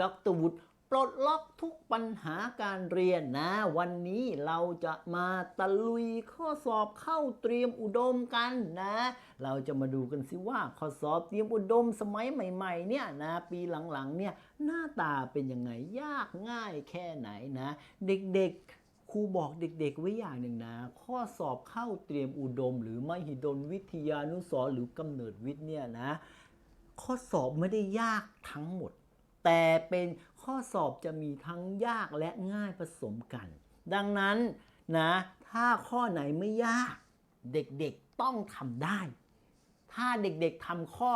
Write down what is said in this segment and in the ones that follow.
ดรวุฒิปลดล็อกทุกปัญหาการเรียนนะ วันนี้เราจะมาตะลุยข้อสอบเข้าเตรียมอุดมกันนะ เราจะมาดูกันสิว่าข้อสอบเตรียมอุดมสมัยใหม่ๆเนี่ยนะปีหลังๆเนี่ยหน้าตาเป็นยังไงยากง่ายแค่ไหนนะ เด็กๆครูบอกเด็กๆไว้อย่างหนึ่งนะ ข้อสอบเข้าเตรียมอุดม หรือมหิดลวิทยานุสรหรือกำเนิดวิทย์เนี่ยนะ ข้อสอบไม่ได้ยากทั้งหมด แต่เป็นข้อสอบจะมีทั้งยากและง่ายผสมกัน ดังนั้นนะถ้าข้อไหนไม่ยากเด็กๆต้องทำได้ ถ้าเด็กๆทำข้อ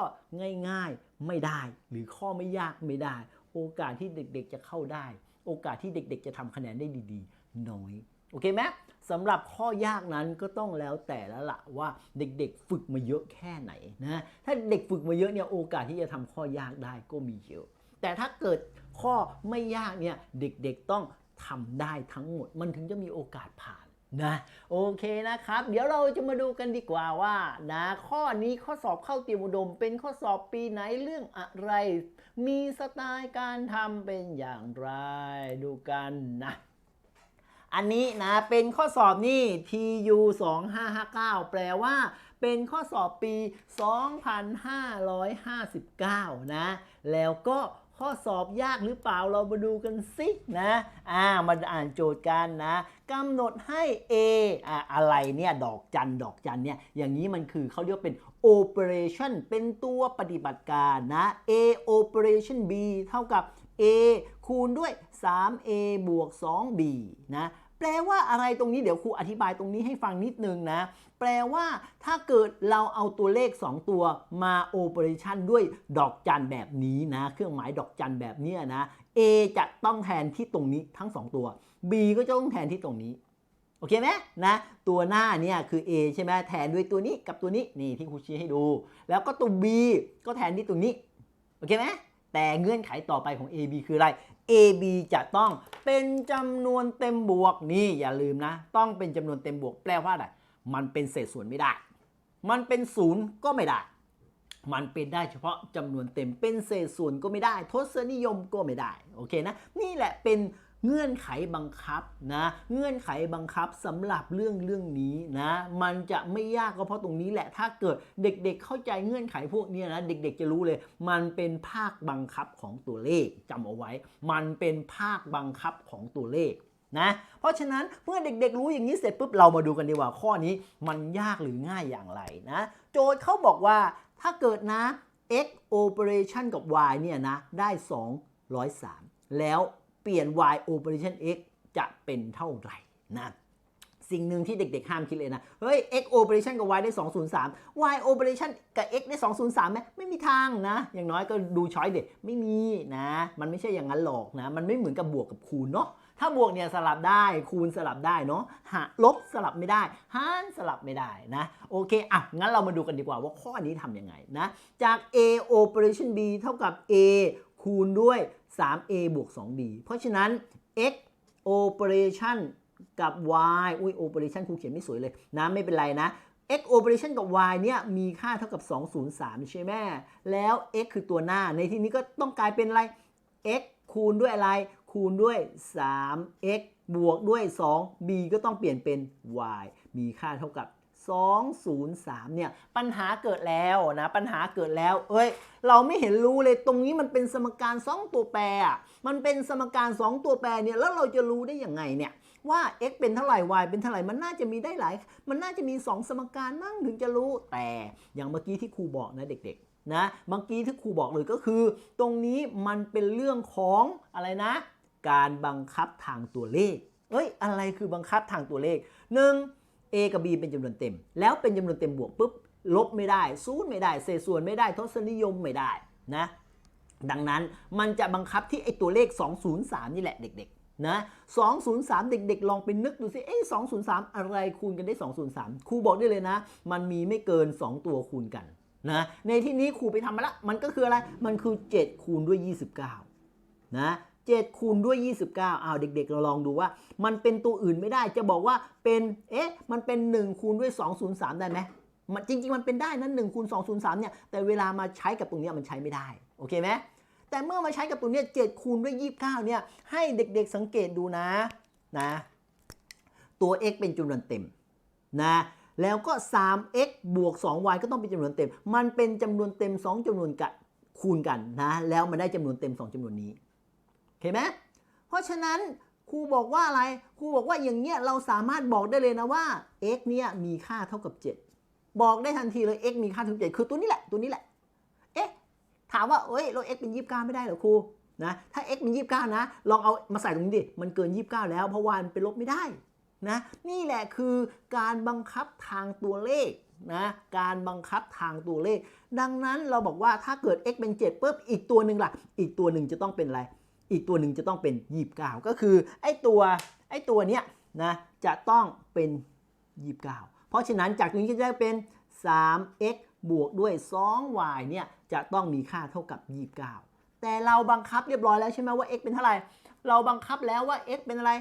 ง่ายๆไม่ได้ หรือข้อไม่ยากไม่ได้ โอกาสที่เด็กๆจะเข้าได้ โอกาสที่เด็กๆ จะทำคะแนนได้ดีๆ น้อยโอเคไหมสำหรับข้อยากนั้นก็ต้องแล้วแต่แล้วละว่าเด็กๆ ฝึกมาเยอะแค่ไหนนะถ้าเด็กฝึกมาเยอะเนี่ยโอกาสที่จะทำข้อยากได้ก็มีเยอะ แต่ถ้าเกิดข้อไม่ยากเนี่ยเด็กๆต้องทำได้ทั้งหมด มันถึงจะมีโอกาสผ่านนะโอเคนะครับ เดี๋ยวเราจะมาดูกันดีกว่าว่านะข้อนี้ข้อสอบเข้าเตรียมอุดม เป็นข้อสอบปีไหนเรื่องอะไร มีสไตล์การทำเป็นอย่างไรดูกันนะอันนี้นะเป็นข้อสอบนี่ TU 2559 แปลว่าเป็นข้อสอบปี 2559 นะ แล้วก็ ข้อสอบยากหรือเปล่าเรามาดูกันสินะอ่ามาอ่านโจทย์กันนะกำหนดให้ A อ่าอะไรเนี่ยดอกจันดอกจันเนี่ยอย่างนี้มันคือเขาเรียกว่าเป็น operation เป็นตัวปฏิบัติการนะ A operation B เท่ากับ A คูณด้วย 3A บวก 2B นะ แปลว่าอะไรตรงนี้เดี๋ยวครูอธิบายตรงนี้ให้ฟังนิดนึงนะ แปลว่าถ้าเกิดเราเอาตัวเลข 2 ตัวมาโอเปอเรชันด้วยดอกจันแบบนี้นะ เครื่องหมายดอกจันแบบเนี้ยนะ A จะต้องแทนที่ตรงนี้ทั้ง 2 ตัว B ก็จะต้องแทนที่ตรงนี้โอเคไหมนะตัวหน้าเนี่ยคือ A ใช่ไหมแทนด้วยตัวนี้กับตัวนี้นี่ที่ครูชี้ให้ดู แล้วก็ตัว B ก็แทนที่ตรงนี้ โอเคไหม แต่เงื่อนไขต่อไปของ AB คืออะไร AB จะต้องเป็นจำนวนเต็มบวกนี่อย่าลืมนะ ต้องเป็นจำนวนเต็มบวกแปลว่าอะไรมันเป็นเศษส่วนไม่ได้ มันเป็นศูนย์ก็ไม่ได้ มันเป็นได้เฉพาะจำนวนเต็มเป็นเศษส่วนก็ไม่ได้ ทศนิยมก็ไม่ได้ โอเคนะ นี่แหละเป็น เงื่อนไขบังคับนะเงื่อนไขบังคับสำหรับเรื่องเรื่องนี้นะมันจะไม่ยากก็เพราะตรงนี้แหละถ้าเกิดเด็กๆเข้าใจเงื่อนไขพวกนี้นะเด็กๆจะรู้เลย มันเป็นภาคบังคับของตัวเลขจำเอาไว้ มันเป็นภาคบังคับของตัวเลขนะเพราะฉะนั้นเมื่อเด็กๆรู้อย่างนี้เสร็จปุ๊บเรามาดูกันดีกว่าข้อนี้มันยากหรือง่ายอย่างไรนะโจทย์เขาบอกว่าถ้าเกิดนะ x operation กับ y เนี่ยนะได้ 203 แล้ว เปลี่ยน y operation x จะเป็นเท่าไหร่นะสิ่งหนึ่งที่เด็กๆ ห้ามคิดเลยนะ เฮ้ย x operation กับ y ได้ 203 y operation กับ x ได้ 203ไหมไม่มีทางนะ อย่างน้อยก็ดูช้อยเด็กไม่มีนะ มันไม่ใช่อย่างนั้นหรอกนะ มันไม่เหมือนกับบวกกับคูณเนาะ ถ้าบวกเนี่ยสลับได้ คูณสลับได้เนาะหาลบสลับไม่ได้ หารสลับไม่ได้นะ โอเค อะ งั้นเรามาดูกันดีกว่าว่าข้อนี้ทำยังไงนะ จาก a operation b เท่ากับ a คูณด้วย 3a บวก 2b เพราะฉะนั้น x operation กับ y อุ้ย operation ครูเขียนไม่สวยเลยนะไม่เป็นไรนะ x operation กับ y เนี่ยมีค่าเท่ากับ 203 ใช่ไหมแล้ว x คือตัวหน้า ในที่นี้ก็ต้องกลายเป็นอะไร x คูณด้วยอะไร คูณด้วย 3x บวกด้วย 2b ก็ต้องเปลี่ยนเป็น y มีค่าเท่ากับ 203 เนี่ยปัญหาเกิดแล้วนะปัญหาเกิดแล้วเอ้ยเราไม่เห็นรู้เลยตรงนี้มันเป็นสมการ 2 ตัวแปรอะมันเป็นสมการ 2 ตัวแปรเนี่ยแล้วเราจะรู้ได้ยังไงเนี่ยว่า x เป็นเท่าไหร่ y เป็นเท่าไหร่ มันน่าจะมีได้หลาย มันน่าจะมี 2 สมการมั่งถึงจะรู้ แต่อย่างเมื่อกี้ที่ครูบอกนะเด็กๆนะเมื่อกี้ที่ครูบอกเลยก็คือ ตรงนี้มันเป็นเรื่องของอะไรนะ การบังคับทางตัวเลขเอ้ยอะไรคือบังคับทางตัวเลข 1. A กับ B เป็นจำนวนเต็ม แล้วเป็นจำนวนเต็มบวกปุ๊บลบไม่ได้ศูนย์ไม่ได้ เศษส่วนไม่ได้ทศนิยมไม่ได้นะดังนั้นมันจะบังคับที่ไอตัวเลข 203 นี่แหละเด็กๆนะ203 เด็กๆ ลองไปนึกดูสิเอ้203 อะไรคูณกันได้ 203 ครูบอกได้เลยนะ มันมีไม่เกิน 2 ตัวคูณกันนะในที่นี้ครูไปทำมาละ มันก็คืออะไร มันคือ 7 คูณด้วย 29นะ 7คูณด้วย 29อ้าวเด็กๆ เราลองดูว่า มันเป็นตัวอื่นไม่ได้จะบอกว่าเป็นเอ๊ะมันเป็น 1 คูณด้วย 203 ได้ไหมมันจริง ๆ มันเป็นได้นะ1คูณ203เนี่ยแต่เวลามาใช้กับตรงเนี้ยมันใช้ไม่ได้โอเคไหมแต่เมื่อมาใช้กับตัวเนี้ย7คูณด้วย 29เนี่ยให้เด็กๆสังเกตดูนะนะตัว x เป็นจำนวนเต็มนะแล้วก็ 3x บวก 2y ก็ต้องเป็นจำนวนเต็ม มันเป็นจำนวนเต็ม 2จำนวนกะคูณกันนะ แล้วมันได้จำนวนเต็ม 2จำนวนนี้ โอเคไหมเพราะฉะนั้นครูบอกว่าอะไรครูบอกว่าอย่างเงี้ยเราสามารถบอกได้เลยนะว่า x เนี่ยมีค่าเท่ากับ 7 บอกได้ทันทีเลย x มีค่าเท่ากับ7คือตัวนี้แหละตัวนี้แหละเอ๊ะถามว่าเอ้ยเรา x เป็น 29 ไม่ได้เหรอครูนะถ้า x เป็น 29 นะ ลองเอามาใส่ตรงนี้ดิมันเกิน 29 แล้วเพราะวันเป็นลบไม่ได้นะนี่แหละคือการบังคับทางตัวเลขนะการบังคับทางตัวเลข ดังนั้นเราบอกว่าถ้าเกิด x เป็น7ปุ๊บอีกตัวหนึ่งล่ะ อีกตัวหนึ่งจะต้องเป็นอะไร อีกตัวหนึ่งจะต้องเป็น 29 ก็คือไอ้ตัวไอ้ตัวเนี้ยนะจะต้องเป็น 29 เพราะฉะนั้นจากตรงนี้จะได้เป็น 3x บวกด้วย 2y เนี่ยจะต้องมีค่าเท่ากับ 29 แต่เราบังคับเรียบร้อยแล้วใช่ไหมว่า x เป็นเท่าไหร่ เราบังคับแล้วว่า x เป็นอะไร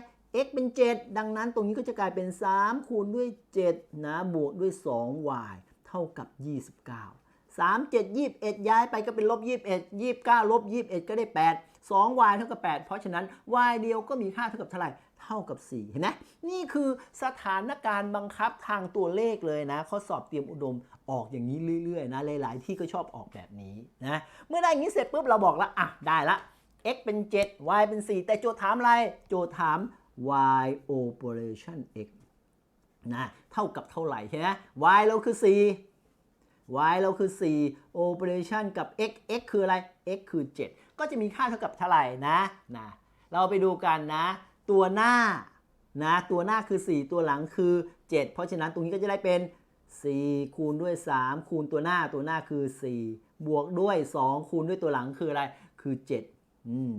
x เป็น 7 ดังนั้นตรงนี้ก็จะกลายเป็น 3 คูณด้วย 7 นะ บวกด้วย 2y เท่ากับ 29 3 7 21ย้ายไปก็เป็นลบ21 29ลบ21ก็ได้8 2y เท่ากับ8เพราะฉะนั้น y เดียวก็มีค่าเท่ากับเท่าไหร่เท่ากับ4เห็นไหมนี่คือสถานการณ์บังคับทางตัวเลขเลยนะข้อสอบเตรียมอุดมออกอย่างนี้เรื่อยๆนะหลายๆ ที่ก็ชอบออกแบบนี้นะเมื่อได้อย่างนี้เสร็จปุ๊บเราบอกล้วอะได้ละ x เป็น 7 y เป็น 4 แต่โจทย์ถามอะไร โจทย์ถาม y operation x นะเท่ากับเท่าไหร่ใช่ไหม y เราคือ 4 y เราคือ 4 operation กับ x x คืออะไร x คือ 7 ก็จะมีค่าเท่ากับเท่าไหร่นะนะ เราไปดูกันนะ ตัวหน้านะตัวหน้าคือ 4 ตัวหลังคือ 7 เพราะฉะนั้นตรงนี้ก็จะได้เป็น 4 คูณด้วย 3 คูณตัวหน้าตัวหน้าคือ 4 บวกด้วย 2 คูณด้วยตัวหลังคืออะไรคือ7อืม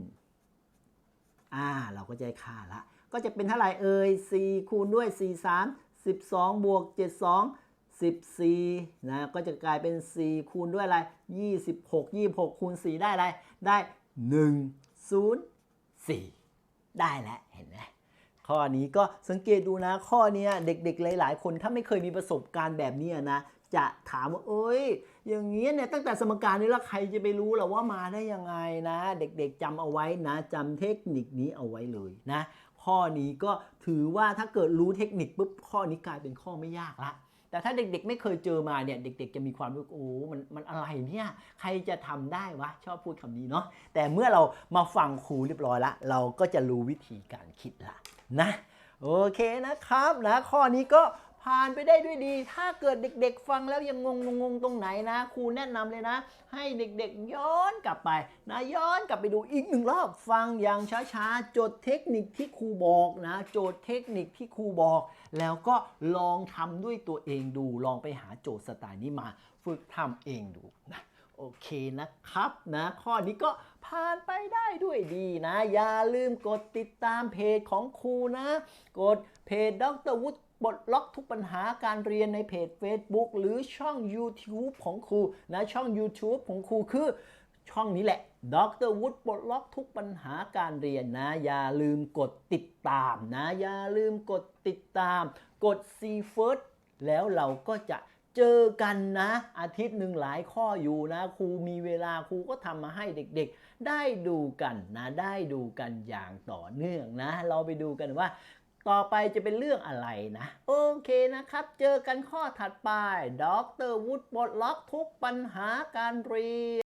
อ่าเราก็จะได้ค่าละ ก็จะเป็นเท่าไหร่เอ่ย4คูณด้วย 4 3 12 บวก 7 2 14นะก็จะกลายเป็น 4 คูณด้วยอะไร 26 26 คูณ 4 ได้อะไร ได้ 1 0 4 ได้แล้วเห็นไหมข้อนี้ก็สังเกตดูนะ ข้อนี้เด็กๆ หลาย ๆ คนถ้าไม่เคยมีประสบการณ์แบบนี้นะ จะถามว่าเอ้ย อย่างนี้เนี่ยตั้งแต่สมการนี้แล้วใครจะไปรู้หรอว่ามาได้ยังไงนะ เด็กๆจำเอาไว้นะจำเทคนิคนี้เอาไว้เลยนะ ข้อนี้ก็ถือว่าถ้าเกิดรู้เทคนิคปุ๊บข้อนี้กลายเป็นข้อไม่ยากละ แต่ถ้าเด็กๆ ไม่เคยเจอมาเนี่ยเด็ก ๆ จะมีความรู้โอ้มันมันอะไรเนี่ยใครจะทำได้วะชอบพูดคำนี้เนาะแต่เมื่อเรามาฟังครูเรียบร้อยละเราก็จะรู้วิธีการคิดละนะโอเคนะครับนะข้อนี้ก็ ผ่านไปได้ด้วยดี ถ้าเกิดเด็กๆ ฟังแล้วยังงงงงตรงไหนนะ ครูแนะนำเลยนะ ให้เด็กๆย้อนกลับไปนะย้อนกลับไปดูอีกหนึ่งรอบฟังอย่างช้าๆ จดเทคนิคที่ครูบอกนะ โจทย์เทคนิคที่ครูบอก แล้วก็ลองทำด้วยตัวเองดู ลองไปหาโจทย์สไตล์นี้มา ฝึกทำเองดูนะโอเคนะครับนะข้อนี้ก็ผ่านไปได้ด้วยดีนะ อย่าลืมกดติดตามเพจของครูนะ กดเพจดรวุฒิ ปลดล็อกทุกปัญหาการเรียนในเพจ Facebook หรือช่อง YouTube ของครูนะช่อง YouTube ของครูคือช่องนี้แหละดรวุฒิปลดล็อกทุกปัญหาการเรียนนะ อย่าลืมกดติดตามนะ อย่าลืมกดติดตาม กด See First แล้วเราก็จะเจอกันนะ อาทิตย์หนึ่งหลายข้ออยู่นะ ครูมีเวลาครูก็ทำมาให้เด็กๆ ได้ดูกันนะ ได้ดูกันอย่างต่อเนื่องนะ เราไปดูกันว่า ต่อไปจะเป็นเรื่องอะไรนะ โอเคนะครับ เจอกันข้อถัดไปดรวูดปลดล็อกทุกปัญหาการเรียน